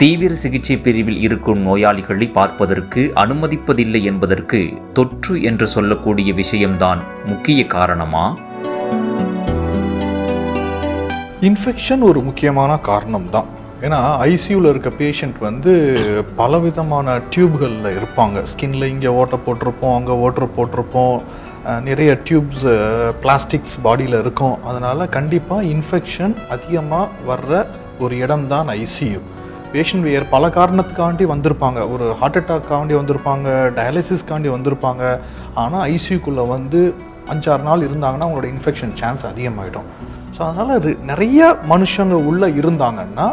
தீவிர சிகிச்சை பிரிவில் இருக்கும் நோயாளிகளை பார்ப்பதற்கு அனுமதிப்பதில்லை என்பதற்கு தொற்று என்று சொல்லக்கூடிய விஷயம்தான் முக்கிய காரணமா? இன்ஃபெக்ஷன் ஒரு முக்கியமான காரணம் தான் ஏன்னா ஐசியூவில் இருக்க பேஷண்ட் வந்து பலவிதமான டியூப்களில் இருப்பாங்க. ஸ்கின்ல இங்கே ஓட்டை போட்டிருப்போம் அங்கே ஓட்டர் போட்டிருப்போம். நிறைய டியூப்ஸ் பிளாஸ்டிக்ஸ் பாடியில் இருக்கும். அதனால் கண்டிப்பாக இன்ஃபெக்ஷன் அதிகமாக வர்ற ஒரு இடம் தான் ஐசியூ. பேஷண்ட் வேறு பல காரணத்துக்காண்டி வந்திருப்பாங்க. ஒரு ஹார்ட் அட்டாக்காண்டி வந்திருப்பாங்க டயாலிசிஸ்க்காண்டி வந்திருப்பாங்க. ஆனால் ஐசியூக்குள்ளே வந்து அஞ்சாறு நாள் இருந்தாங்கன்னா அவங்களோட இன்ஃபெக்ஷன் சான்ஸ் அதிகமாகிடும் ஸோ அதனால் நிறைய மனுஷங்க உள்ளே இருந்தாங்கன்னா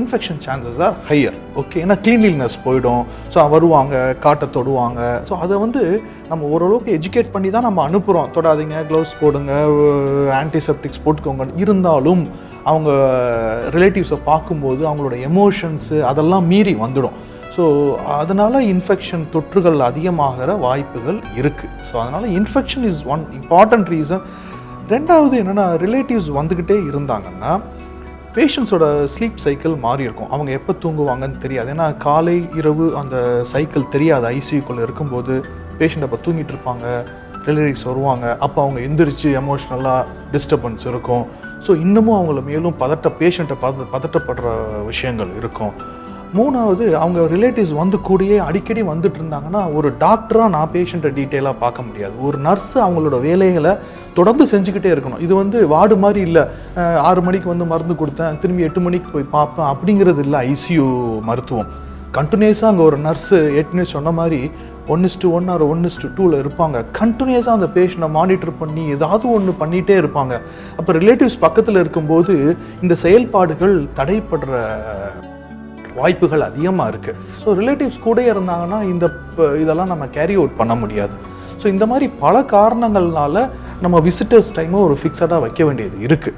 infection chances are higher okay ஏன்னா க்ளீன்லினஸ் போயிடும். ஸோ வருவாங்க காட்டை தொடுவாங்க. ஸோ அதை வந்து நம்ம ஓரளவுக்கு எஜுகேட் பண்ணி தான் நம்ம அனுப்புகிறோம் தொடாதீங்க க்ளவுஸ் போடுங்க ஆன்டிசெப்டிக்ஸ் போட்டுக்கோங்க இருந்தாலும் அவங்க ரிலேட்டிவ்ஸை பார்க்கும்போது அவங்களோட எமோஷன்ஸு அதெல்லாம் மீறி வந்துடும். ஸோ அதனால் இன்ஃபெக்ஷன் தொற்றுகள் அதிகமாகிற வாய்ப்புகள் இருக்குது ஸோ அதனால் infection is one important reason ரெண்டாவது என்னென்னா ரிலேட்டிவ்ஸ் வந்துக்கிட்டே இருந்தாங்கன்னா பேஷண்ட்ஸோட ஸ்லீப் சைக்கிள் மாறி இருக்கும். அவங்க எப்போ தூங்குவாங்கன்னு தெரியாது. ஏன்னா காலை இரவு அந்த சைக்கிள் தெரியாது. ஐசியூக்குள்ளே இருக்கும்போது பேஷண்ட் அப்போ தூங்கிட்டு இருப்பாங்க. ரிலேட்டிவ்ஸ் வருவாங்க. அப்போ அவங்க எந்திரிச்சு எமோஷ்னலாக டிஸ்டர்பன்ஸ் இருக்கும். ஸோ இன்னமும் அவங்கள மேலும் பதட்ட பேஷண்ட்டை பத பதட்டப்படுற விஷயங்கள் இருக்கும். மூணாவது அவங்க ரிலேட்டிவ்ஸ் வந்து கூடயே அடிக்கடி வந்துட்டு இருந்தாங்கன்னா ஒரு டாக்டராக நான் பேஷண்ட்டை டீட்டெயிலாக பார்க்க முடியாது. ஒரு நர்ஸ் அவங்களோட வேலைகளை தொடர்ந்து செஞ்சுக்கிட்டே இருக்கணும். இது வந்து வார்டு மாதிரி இல்லை. ஆறு மணிக்கு வந்து மருந்து கொடுத்தேன் திரும்பி எட்டு மணிக்கு போய் பார்ப்பேன் அப்படிங்கிறது இல்லை ஐசியூ மருத்துவம். கண்டினியூஸாக அங்கே ஒரு நர்ஸு ஏற்கனவே சொன்ன மாதிரி one to one or one to டூவில் இருப்பாங்க. கண்டினியூஸாக அந்த பேஷண்ட்டை மானிட்டர் பண்ணி ஏதாவது ஒன்று பண்ணிகிட்டே இருப்பாங்க. அப்போ ரிலேட்டிவ்ஸ் பக்கத்தில் இருக்கும்போது இந்த செயல்பாடுகள் தடைப்படுற வாய்ப்புகள் அதிகமாக இருக்குது ஸோ ரிலேட்டிவ்ஸ் கூட இருந்தாங்கன்னா இந்த ப- இதெல்லாம் நம்ம கேரி அவுட் பண்ண முடியாது. ஸோ இந்த மாதிரி பல காரணங்கள்னால நம்ம விசிட்டர்ஸ் டைமை ஒரு ஃபிக்ஸடாக வைக்க வேண்டியது இருக்குது